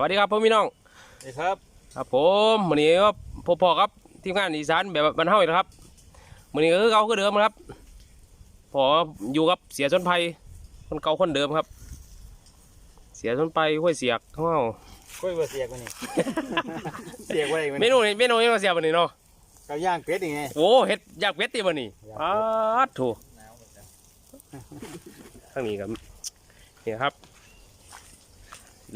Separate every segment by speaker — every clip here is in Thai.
Speaker 1: วัสดีครับพ่อพี่น้อง
Speaker 2: นี่ครับ
Speaker 1: ครับผมวันนี้ก็พบพอครับทีมงานอีสานแบบบรรเทาอีกแล้วครับวันนี้ก็คือเก่าคือเดิมครับพออยู่กับเสียชนไพคนเก่าคนเดิมครับ เสียชนไพห้วยเสียกของเรา
Speaker 2: กล้วยบะเสียกมันนี่เสียกไว้มัน
Speaker 1: เมนูนี้เมนูนี้มาเสียวันนี้เนาะ
Speaker 2: กับย่างเป็ดยังไง
Speaker 1: โอ้เฮ็ดอยากเป็ดตีวันนี้อ้าดโถูข้างนี้ครับนี่ครับ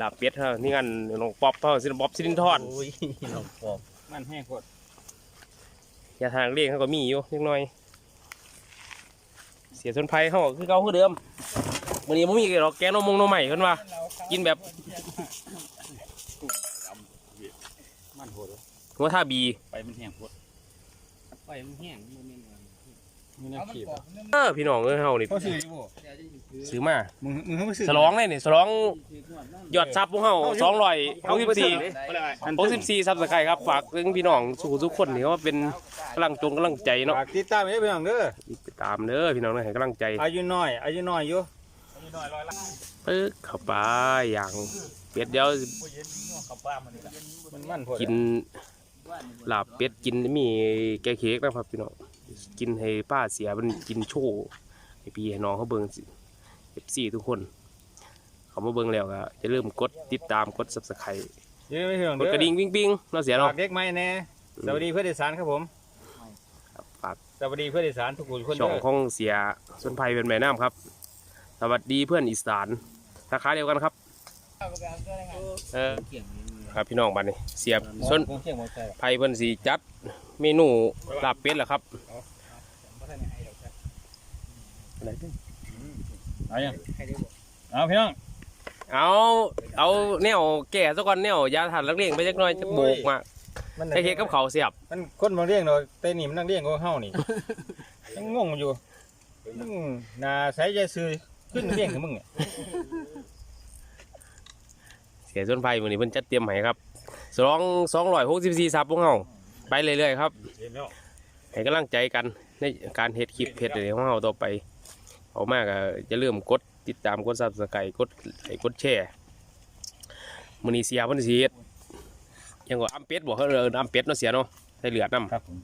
Speaker 1: ลาบเป็ดเท่านี่งันน้องป๊อปเท่าสินป๊อปสิรินทอด
Speaker 2: โอ้ยน้องปอบมันแห้งโคตร
Speaker 1: อย่าทางเลี้ยงเขาก็มีอยู่เล็กน้อย เสียชนไผ่เขาก็คือเก่าคือเดิมวันนี้ผมมีหรอกแกงนมมงนมใหม่ขึ้นว่ากินแบบ
Speaker 2: มันโหดเลย
Speaker 1: หัวท่าบี
Speaker 2: ไปมันแห้งโคตร
Speaker 3: ปล่อยมันแห้งมัน
Speaker 1: เออพี่น้องเอ้ยเฮานี่
Speaker 2: เขาซื้ออยู่บ่
Speaker 3: เดี๋ยวจะซื้อ
Speaker 1: ซื้อมา
Speaker 2: มึงมึงเขาไปซื้อ
Speaker 1: ฉลองเลยนี่ฉลอง
Speaker 3: ซื้อนวดนั่น
Speaker 1: ยอดซับพวกเฮาสองร้อยหกสิบสี่
Speaker 2: อัน
Speaker 1: หกสิบสี่ซับสไครครับฝากถึงพี่น้องสู่ทุกคนนี่ว่าเป็นกำลังจงกำลังใจเนาะ
Speaker 2: ฝากติดตามไว้พี่น้องเด้อ
Speaker 1: ติดตามเด้อพี่น้องนะให้กำลังใจ
Speaker 2: อายุน้อยอายุน้อยอยู่อายุน้อยร้อยละ
Speaker 1: ปึ๊กเข้าไปอย่างเป็ดเดียว
Speaker 2: มันมันโหด
Speaker 1: กินลาบเป็ดกินมีแกงเค้กนะครับพี่น้อง กินให้ป้าเสียมันกินโชว์ให้พี่ให้น้องเขาเบิ่งสิเอฟซีทุกคน เขามาเบิ่งแล้วก็จะเริ่าลืมกดติดตามกด subscribe
Speaker 2: เยอะไหมพี่น้อง
Speaker 1: กด
Speaker 2: เด้อก
Speaker 1: ระดิ่งปิ้งปิ้งๆเนาะเสียเนาะ
Speaker 2: ฝากเด็กไหมแน่สวัสดีเพื่อนอีสานครับผม
Speaker 1: ครับฝาก
Speaker 2: สวัสดีเพื่อนอีสานทุกคนทุกคน
Speaker 1: ช่อง
Speaker 2: เด้อ
Speaker 1: ของเสียส่วนไพเป็นแม่น้ำครับ สวัสดีเพื่อนอีสานราคาเดียวกันครับเออ
Speaker 3: เกี่ยง
Speaker 1: ครับพี่น้องบัดนี้เสียบส่วน
Speaker 2: ผมเที่ยงหมดใจ
Speaker 1: ไพเพิ่นสีจัด เมนูลาบเป็ดแหละครับ
Speaker 2: เอายังเอาพี่น้อง
Speaker 1: เอาเอาแนวแก่ซะก่อนแนวยาทานลักเลี้ยงไปจักหน่อยจะโบกมา
Speaker 2: มัน
Speaker 1: ไอ้เค้กกับเขาวเสียบ
Speaker 2: มันคนบางเรียงเราเต้นนี่มันนั่งเรียงของเฮานี่ยังงงอยู่มึงน่าใส่ใจซื้อขึ้นเรียงของมึงเนี่ย
Speaker 1: เสียส่วนไพวันนี้เพิ่นจัดเตรียมให้ครับสองสองร้อยหกสิบสี่ซับพวกเรา ไปเรื่อยๆครับให้กำลังใจกันในการเฮ็ดคลิปเฮ็ดอะไรของเราต่อไปเอามากก็จะเริ่าลืมกดติดตามกดซับสไครต์กดไลค์กดแชร์มื้อนี้เสียเพิ่นสิเฮ็ดยังก็อำเป็ดบ่เอออำเป็ดเนาะเสียเนาะใส่เลือดนำ
Speaker 2: ครับผม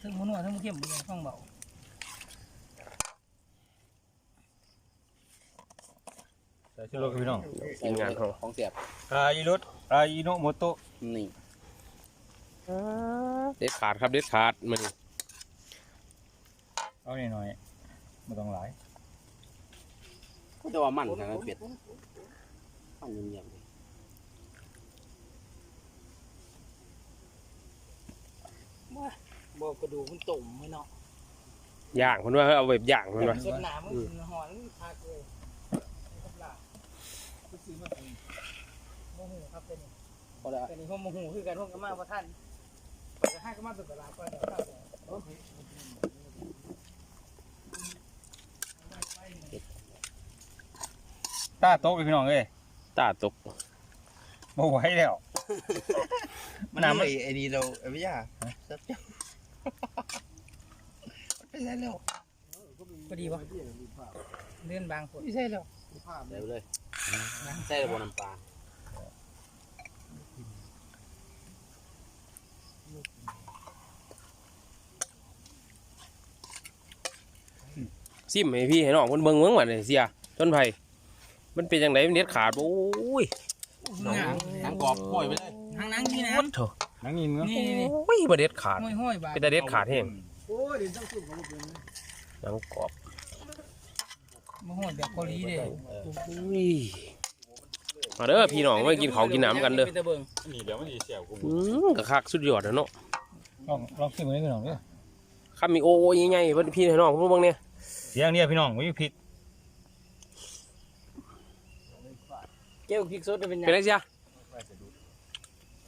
Speaker 3: ทั้งมันนวดทั้งมันเข้มมันฟังเบา
Speaker 2: ใส่ชุดรถพี่น้อง
Speaker 1: ทีมงานเฮา
Speaker 3: ของเสียบ
Speaker 2: อายุรถอายุโนโมโตะ
Speaker 3: นี่
Speaker 1: เด็ดขาดครับเด็ดขาดมื้อนี้
Speaker 2: เอาหน่อยๆไม่ต้องหลาย
Speaker 3: ก็จะว่ามันทางนั้นเป็ดมันเงียบๆเลยบอกกระดูกมันตุ่มไม่เนาะ
Speaker 1: ย่างเพิ่นว่าเอาแบบย่างเพิ่นว่า
Speaker 3: สดหนามันหอนพักเลยกับลาซื้อมาเป็นโมโหูครับเป็นพอแล้วเป็นนี่พวกโมโหคือกันพวกกระมาพระท่านไปจะให้กระมาตุกกระลาไปเดี๋ยวข้าว
Speaker 2: ตาโต๊ะพี่น้องเอ้ย
Speaker 1: ตาตก
Speaker 2: บ่ไหวแล้ว
Speaker 4: มันไอ้ไอ้นี่เราไอ้พี่ยาซับเจ้าไม่ใช่แล้ว
Speaker 3: พอดีวะเลื่อนบางคน
Speaker 4: ไม่ใช่แล้ว
Speaker 3: เดี๋ยวเลยใส่ระบบน้ำปลา
Speaker 1: ซิมให้พี่ให้น้องเพิ่นเบิ่งเบิ่งว่านี่เสียต้นไผ่มันเป็นจังไดมันเด็ดขาดบ่โอ้ย
Speaker 3: หนังกรอบห้อยไปเลยหนังหนังนี่นะ
Speaker 1: โถ
Speaker 2: นั่งยินเนาะ
Speaker 3: นี่นี่
Speaker 1: โอ้ยบ่เด็ดขาด
Speaker 3: ห้อยห้อยบา
Speaker 1: เป็นตาเด็ดขาดแห้ง
Speaker 3: โอ้ยเดี๋ยวต้องสุกเขาเป็น
Speaker 1: หนังกรอบ
Speaker 3: มาห้อยแบบเกาหลีเด้
Speaker 1: อุ้ยมาเด้อพี่น้องมากินข้าวกินน้ำกันเด้อ
Speaker 3: เป็นตะเบิง
Speaker 2: นี่เดี๋ยวมันสิเสียวกู
Speaker 1: อืมกะคักสุดยอดแล้วเนาะ
Speaker 2: ลองลองชิมให้พี่น้องเด้อ
Speaker 1: คำมีโอ้ยใหญ่ๆเพิ่นพี่ให้น้องเพิ่นเบิ่งเนี่ย
Speaker 2: เสียงเนี่ยพี่น้องบ่มีผิด
Speaker 3: เจ้าพริกสดเป็นยัง
Speaker 1: เป็นไงเสีย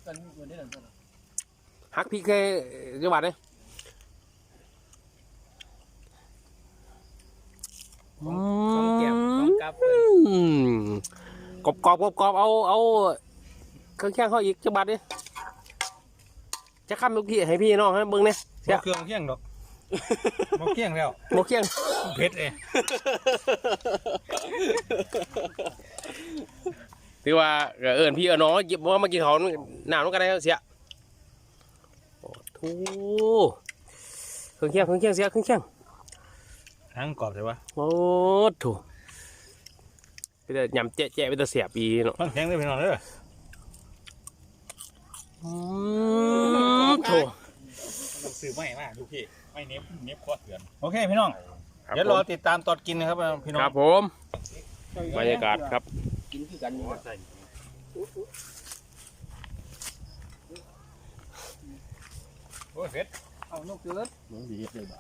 Speaker 3: กันอยู่ได้หรอ
Speaker 1: หักพริกแค่จังหวัดเนี่ย
Speaker 3: ของแก้มของกับ
Speaker 1: อืมกรอบกรอบกรอบกรอบเอาเอาเครื่องแข้งเขาอีกจังหวัดเนี่ยจะข้ามลูกพี่ให้พี่น้องให้เบิ่งเนี่ยเสีย
Speaker 2: บ่เครื่องเคียงดอก
Speaker 1: บ
Speaker 2: บ่เกี้ยงแล้ว
Speaker 1: โมเคียง
Speaker 2: เผ็ดเอง
Speaker 1: ถือว่าก็เอิญพี่เอิญน้องหยิบว่ามากินเขาวหนาวน้องกันได้เสียโอ้โหเครื่องเคียงเครื่องเคียงเสียเครื่องเคียง
Speaker 2: ทั้งกรอบใช่ปะ
Speaker 1: โอ้โถไปแต่ยำเจ๊ะๆไปแต่เสียบีเนาะ
Speaker 2: มันแข็งเลยพี่น้องเด้อ
Speaker 1: อืมโถ
Speaker 4: ซื้อไม่มากดูพี่ไม่เน็บเน็บคอเถื่อน
Speaker 2: โอเคพี่น้อง
Speaker 1: ครับ
Speaker 2: เดี๋ยวรอติดตามตอนกินนะครับพี่น้อง
Speaker 1: ครับผมบรรยากาศครับ
Speaker 3: กินคือกันอยู่
Speaker 2: โอ้ยเผ็ด
Speaker 3: เอานกเกิด
Speaker 4: มึงสีเฮ็ดเลยบ่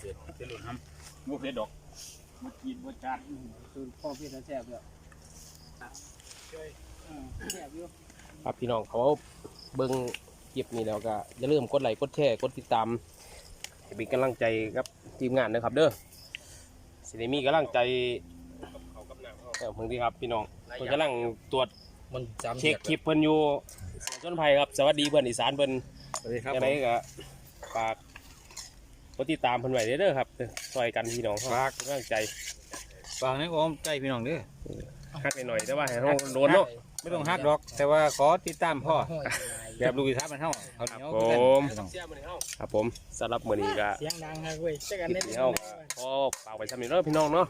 Speaker 2: เผ็ดเผ็ดเผ็ดหลุดน้ำบ่เผ็ดดอกบ่กินบ่จัด
Speaker 3: คือพ่อพี่แซ่บแล้วแซ่บอยู่
Speaker 1: ครับพี่น้องเขาเบิ้งคลิปนี้แล้วก็อย่าลืมกดไลค์กดแชร์กดติดตาม ให้เป็นกำลังใจกับทีมงานนะครับเด้อสิได้มีกำลังใจเออเพิ่งที่ครับพี่น้องเพิ่นกำลังตรวจ
Speaker 4: มันจำ
Speaker 1: เช็คคลิปเพิ่นอยู่เสียงจนภัยครับสวัสดีเพิ่นอีสานเพิ่น
Speaker 2: สวัสดีครับ
Speaker 1: ยังไงก็ฝากกดติดตามเพิ่นไว้เด้อครับซอยกันพี่น้องฝากกำลังใจ
Speaker 2: ฝากนี่ก็อ้อมใจพี่น้องเด้อ
Speaker 1: ฮักหน่อยๆแต่ว่าให้เฮาโดนเนาะ
Speaker 2: ไม่ต้องฮักดอก แต่ว่าขอติดตามพ่อ
Speaker 3: ห้อย
Speaker 2: แบบลูกอีสานมันเฮาเอาเหนียว
Speaker 1: ครับ
Speaker 2: คือกัน
Speaker 1: ผม
Speaker 2: พี่น้อง
Speaker 1: ครับผมสำหรับมื้อนี้ก็
Speaker 3: เสียงดังฮะเว้ยเจอกัน
Speaker 1: คลิ
Speaker 3: ได้
Speaker 1: ปนี้เอาพอฝากไว้ซ้ำนี้เด้อพี่น้องเนาะ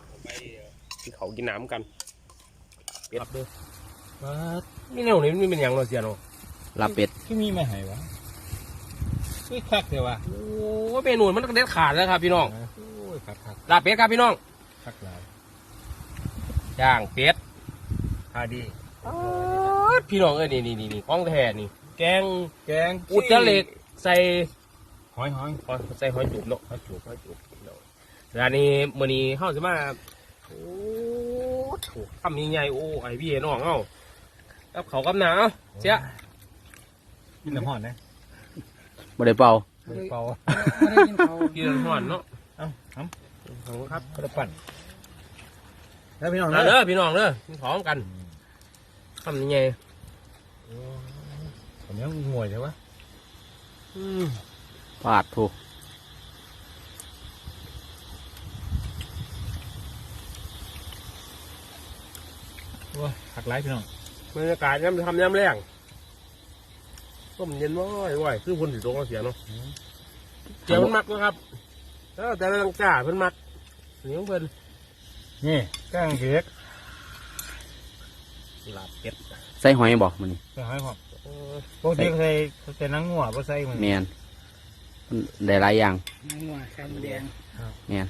Speaker 1: ที่เขากินน้ำกันเป็ดเด้อนี่แนวนี้มันเป็นหยังเนาะเสียเนาะ
Speaker 4: ลาเป็ด
Speaker 2: ที่มีไม่ให้วะคือคักเดียววะ
Speaker 1: โอ้ยเมนูมันต้องเด็ดขาดแล้วครับพี่น้อง
Speaker 2: โอ้ยคักคัก
Speaker 1: ลาบเป็ดครับพี่น้อง
Speaker 2: คักหลาย
Speaker 1: ย่างเป็ด
Speaker 2: พาดี
Speaker 1: พี่น้องเอ้ยนี่นี่นี่นี่ของแท้นี่ แกง
Speaker 2: แกง
Speaker 1: อุจจาระใส่
Speaker 2: หอยหอย
Speaker 1: หอยใส่หอยจุบเนาะหอยจุบหอยจุบเนาะร้านนี้มื้อนี้เฮาสิมาโอ้โหทำใหญ่ๆโอ้ไอพี่น้องเฮากับเขาวกับหนาเอาเสีย
Speaker 2: กินน้ำหอนนะ
Speaker 4: บ่ได้เป่า
Speaker 2: ไม่ได้เป่า
Speaker 3: ไม่ได้กินเขา
Speaker 1: กินน้ำร้อนเนาะ
Speaker 2: เอ้าท
Speaker 1: ขอบคุณครับำ
Speaker 2: กระปั่นแล้วพี่น้อง
Speaker 1: เอา
Speaker 2: เด้
Speaker 1: เด้
Speaker 2: อ
Speaker 1: อพี่น้องเด้อกินของกันทำยังไง
Speaker 2: ผมยังงวยใช่ปะ
Speaker 1: อืม
Speaker 4: ปาดถูก
Speaker 2: โอ้ยคักหลายพี่น้อง
Speaker 1: บรรยากาศย้ำทำย้ำแรงก็มันเย็นว้อยว้อยคือคนถือตรงเราเสียเนาะเจียวมันมักนะครับแล้วแต่ละลังกาเพิ่นมักเหนียวเพิ่น
Speaker 2: นี่ก้างเผ็ด
Speaker 1: ลาบเป็ด
Speaker 4: ใส่หอยบ่มันนี่
Speaker 2: ใส่หอยหอม
Speaker 1: เออ
Speaker 2: ปกติเขาใส่เขาใส่นังงัวบ่ใส่มัน
Speaker 4: แมนมันได้หลายอย่าง
Speaker 3: หัวไข่มดแดง
Speaker 4: แมน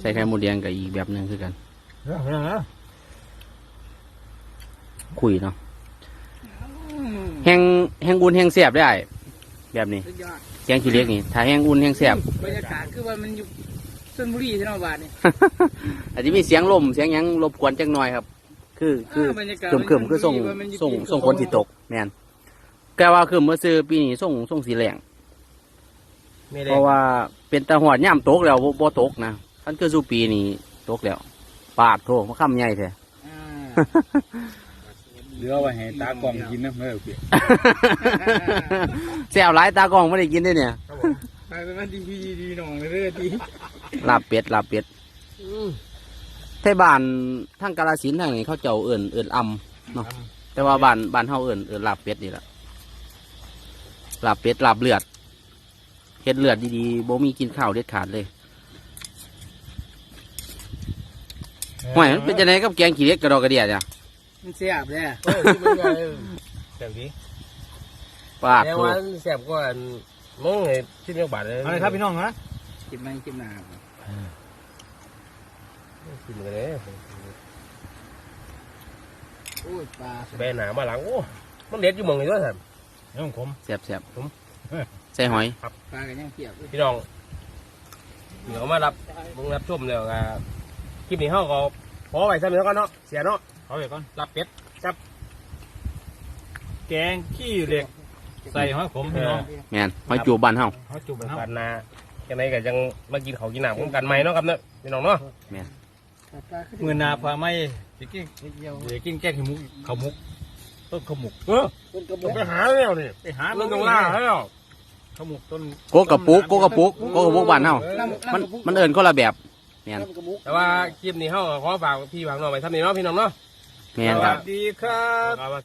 Speaker 4: ใส่ไข่หมูแดงกับอีกแบบหนึงคือกัน
Speaker 2: เด้อพี่น้องเด้อ
Speaker 4: คุยเนาะแห้งแห้งอุ่นแห้งแซ่บได้อ้ายแบบนี้
Speaker 3: สุดยอด
Speaker 4: แกงขี้เหล็กนี่ถ้าแห้งอุ่นแห้งแซ่บ
Speaker 3: บรรยากาศคือว่ามันอยู่ชลบุรีที่นอกบ้านนี่
Speaker 4: อาจจะมีเสียงลมเสียงหยังรบกวนจักหน่อยครับ คือคือ
Speaker 3: เบรรยากาศ
Speaker 4: เขิมๆคือส่ง
Speaker 3: มันอยู่
Speaker 4: ส่ง
Speaker 3: ที่
Speaker 4: ส่งคนสิตกแมน แกว่าคือเมื่อซื้อปีนี้ส่งส่งสีแหลง
Speaker 1: ไม่ได้
Speaker 4: เพราะว่าเป็นตะหอดย่ำตกแล้วบ่บ่ตกนะท่านคือสู่ปีนี้ตกแล้วปาดโถมาค้ำใหญ่แท้
Speaker 3: อ่า
Speaker 2: เหลือไว้ให้ตากล้องกินนะเด้อพี่
Speaker 4: แซวหลายตากล้องไม่ได้กินด้วยเนี่ย
Speaker 3: ไปเป็นวันดีดีดีหน่องเลยเด้อดี
Speaker 4: ลาบเป็ดลาบเป็ด
Speaker 1: อืม
Speaker 4: ไทบ้านทางกาลสินธุ์ทางนี้เขาเจ้าเอิ่นเอิ่นอำเนาะแต่ว่าบ้านบ้านเฮาเอิ่นเอิ่นลาบเป็ดนี่แหละ ลาบเป็ดลาบเลือดเฮ็ดเลือดดีๆบ่มีกินข้าวเด็ดขาดเลยห่วยมันเป็นจังไดกับแกงขี้เหล็กกระดอกกระเดียดอะ
Speaker 3: มันเสียบเลย
Speaker 1: เออที่มันใหญ่
Speaker 2: เดี๋ยวนี้
Speaker 4: ปาด
Speaker 1: แต่
Speaker 4: โถ
Speaker 1: ว่าแซ่บกว่าอันมองไอ้ที่เรียกบาทเลย
Speaker 2: เอาเลยครับพี่น้องนะ
Speaker 3: กินมันกินหนา
Speaker 1: กินกันเลย
Speaker 3: โอ้ยปลา
Speaker 1: แบนหนามาหลังโอ้มันเด็ดอยู่เมืองนี้ด้วยท่าน
Speaker 2: น้องผม
Speaker 4: แซ่บแซ่บ
Speaker 1: ผม
Speaker 4: ใส่หอย
Speaker 3: ปลากันยังเปียกเลย
Speaker 1: พี่น้องเดี๋ยวมารับมึงรับชมแล้วก็คลิปนี้เขาก็พอไว้ซ้ำนี้แล้วกันเนาะเสียเนาะ
Speaker 2: เอาไปก่อน
Speaker 1: รับเป็ด
Speaker 2: แกงขี้เหล็ก ใส่หอยขมพี่น้อง
Speaker 4: แม่นหอยจูบบ้านเฮา
Speaker 2: หอยจุบ
Speaker 1: กั
Speaker 2: เฮา
Speaker 1: นนาจังไดก็ยังมากินเขาวกินน้ำร่วมกันใหม่เนาะครับเนาะพี่น้องเนาะ
Speaker 3: ปลาขึ้น
Speaker 2: มือหนาพาไม่จะกิน
Speaker 3: เดียว
Speaker 2: จะกินแกงขี้มุกข้าวมุกต้นข้าวมุก
Speaker 1: เออ
Speaker 3: คนกระบ
Speaker 1: ต้อ
Speaker 3: องก
Speaker 1: ไปหาแล้วนี่
Speaker 2: ไปหา
Speaker 1: เรื่องต้องล่าแล้ว
Speaker 2: หข้าวหมกต้น
Speaker 4: โกกระปุกโกกระปุกโกกระปุกบ้านเฮา
Speaker 3: น้ำ
Speaker 4: มัน
Speaker 3: น้ำกระปุก
Speaker 4: มันเอิ้นคนละแบบแม่น
Speaker 3: น้ำกระปุก
Speaker 1: แต่ว่าคลิปนี้เฮาขอฝากพี่ฝากน้องไปทำนี่เนาะพี่น้องเนาะ
Speaker 4: แม่นครับ
Speaker 2: สวัสดีครับ